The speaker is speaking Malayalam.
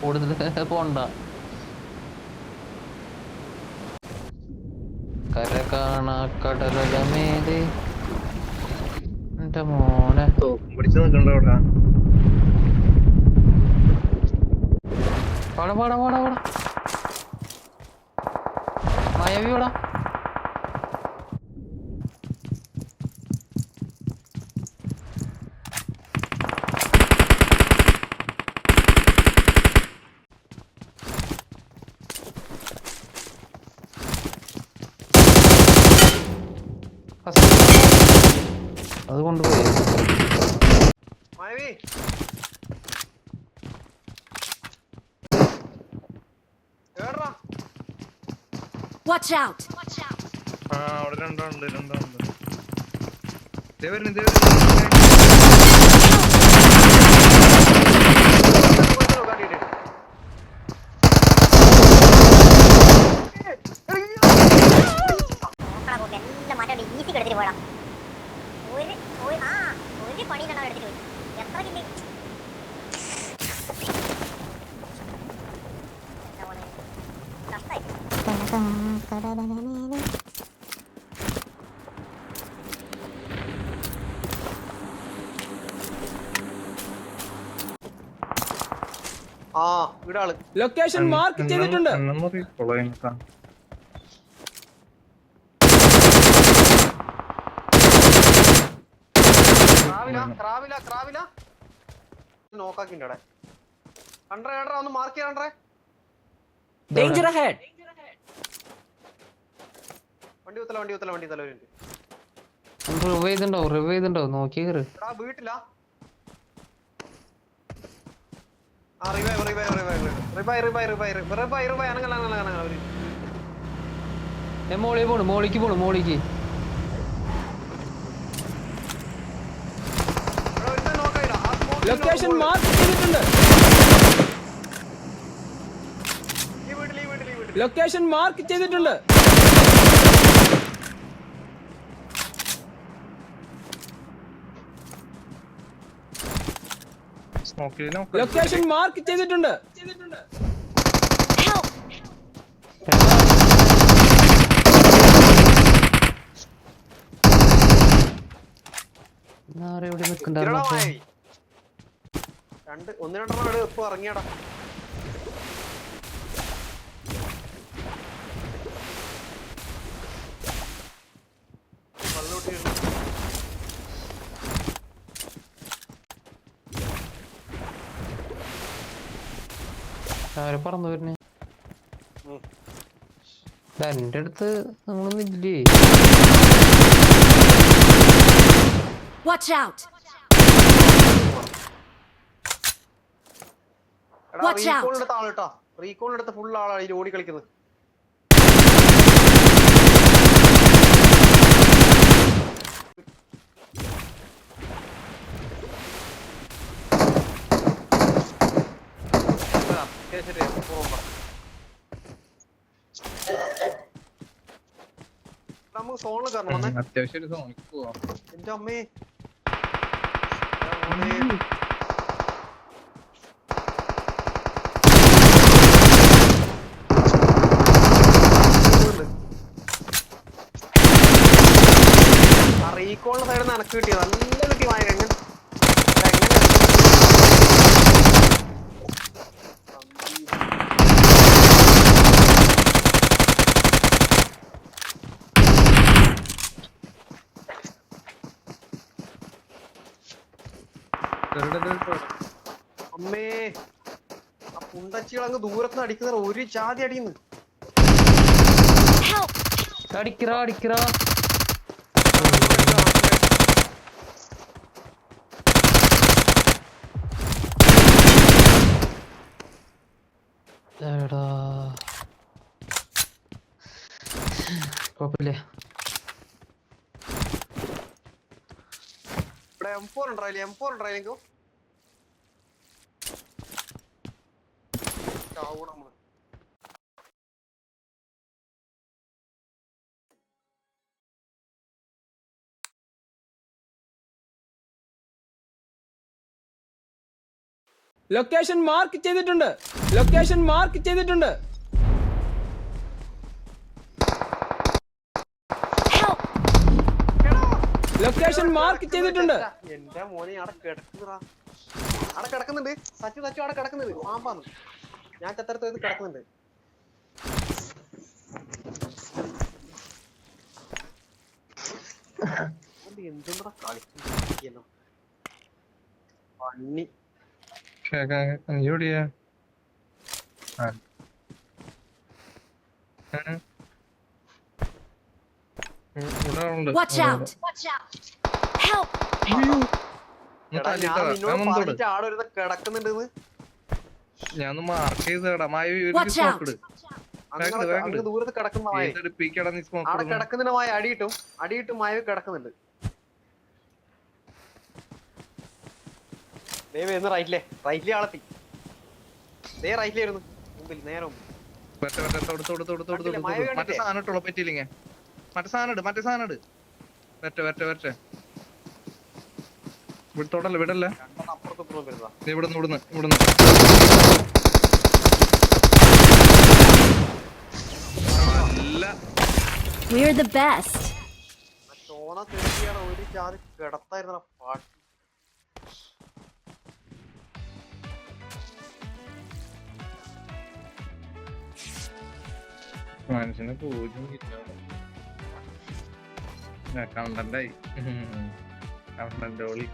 കൂടുതൽ പോണ്ട. കര കാണ കടലമേലെ എന്റെ മോനെ. തോക്കും പിടിച്ച് നിൽക്കണ്ട അവിടെ. പാടാ പാടാ പാടാ പാടാ അത് കൊണ്ടുപോയി മായവി എവിടെടാ? Watch out! ആ അവിടെ രണ്ടാളുണ്ട് രണ്ടാളുണ്ട് ദേ വരുന്നു, ദേ വരുന്നു. ലൊക്കേഷൻ മാർക്ക് ചെയ്തിട്ടുണ്ട്. നോക്കാക്കിണ്ടേ കണ്ടേ ഒന്ന് മാർക്ക് ചെയ്യണ്ടേ ഡേഞ്ചർ ഹെഡ് വണ്ടി കുത്തല വണ്ടി കുത്തല വണ്ടി തല ഒരു minute. റിവ് ചെയ്തിണ്ടാവും റിവ് ചെയ്തിണ്ടാവും നോക്കി കയറി എടാ വീട്ടിലാ. ആ revive revive revive revive revive revive revive revive അനങ്ങല അനങ്ങല അനങ്ങല ഒരു ഏ മോളി പോണു മോളിക്ക് പോണു മോളിക്ക്. ലൊക്കേഷൻ മാർക്ക് ചെയ്തിട്ടുണ്ട്. ലൊക്കേഷൻ മാർക്ക് ചെയ്തിട്ടുണ്ട്. ലൊക്കേഷൻ മാർക്ക് ചെയ്തിട്ടുണ്ട്. ഒന്നിനെണ്ണം ഇപ്പൊ ഇറങ്ങിയടാ? ആരെ പറന്നു വരുന്നേ. എന്റെ അടുത്ത് നമ്മളൊന്നും ഇല്ലേ Watch out! എടാ Watch out. റീകോളിന്റെ ആൾ റീകോളിന്റെ അടുത്ത് ഫുൾ ആളാണ് ഈ ഓടി കളിക്കുന്നത് ആ, ശരി, ശരി, പോവാം. നമുക്ക് സോണിൽ കയറണം അത്യാവശ്യം ഒരു സോണിക്ക് പോവാം എന്റെ അമ്മേ. റീകോളിന്റെ സൈഡിൽ നിന്ന് കിട്ടിയത്. നല്ല കിട്ടി മായ എങ്ങനെ ഇവരുടെ ഇത് ഇപ്പൊ അമ്മേ ആ പുണ്ടച്ചികൾ അങ്ങ് ദൂരത്ത് അടിക്കുന്ന ഒരു ചാതി അടിക്കുന്നു! അടിക്കറാ അടിക്കറാ. എടാ. കുഴപ്പമില്ല ഇവിടെ എം ഫോർ ഉണ്ടായില്ലേ എം ഫോർ ഉണ്ടായില്ലെങ്കോ നമ്മൾ. ലൊക്കേഷൻ മാർക്ക് ചെയ്തിട്ടുണ്ട്. ലൊക്കേഷൻ മാർക്ക് ചെയ്തിട്ടുണ്ട്. ലൊക്കേഷൻ മാർക്ക് ചെയ്തിട്ടുണ്ട്. എന്റെ മോനെ അവിടെ കിടക്കുന്നതാ അവിടെ കിടക്കുന്നുണ്ട്. സച്ചു സച്ചു അവിടെ കിടക്കുന്നുണ്ട്. പാമ്പാന്ന് ഞാൻ ചത്തരത്ത് ഇത് കിടക്കുന്നുണ്ട്. കളിക്കുന്നു പണ്ണി Watch out! Help! എടാ, ഞാൻ നിന്നോട് പറഞ്ഞിട്ട് കിടക്കുന്നുണ്ടെന്ന്. ഞാൻ മാർക്ക് ചെയ്തടാ. മായ സ്മോക്ക് ദൂരത്ത് കിടക്കുന്ന മായ. കിടക്കുന്നതിന് അടിയിട്ടും അടിയിട്ടും മായ കിടക്കുന്നുണ്ട്. ദേ വരുന്നു റൈറ്റിലെ റൈറ്റിലെ ആളെത്തി. ദേ റൈറ്റിലായിരുന്നു മുമ്പിൽ നേരെ മുമ്പിൽ. മറ്റേ? സാധനം ഇട്ടുള്ള പറ്റിയില്ലെങ്കിൽ. മറ്റേ സാധനം ഇട് മറ്റേ സാധനം ഇട്. വരട്ടെ വരട്ടെ വരട്ടെ. ഇവിടെ വിടല്ല. ഇവിടുന്ന് ഇവിടുന്ന് ഇവിടുന്ന്. We're the best. മനുഷ്യന് പൂജ്യം കണ്ടന്റായി കണ്ടന്റ് ഓളി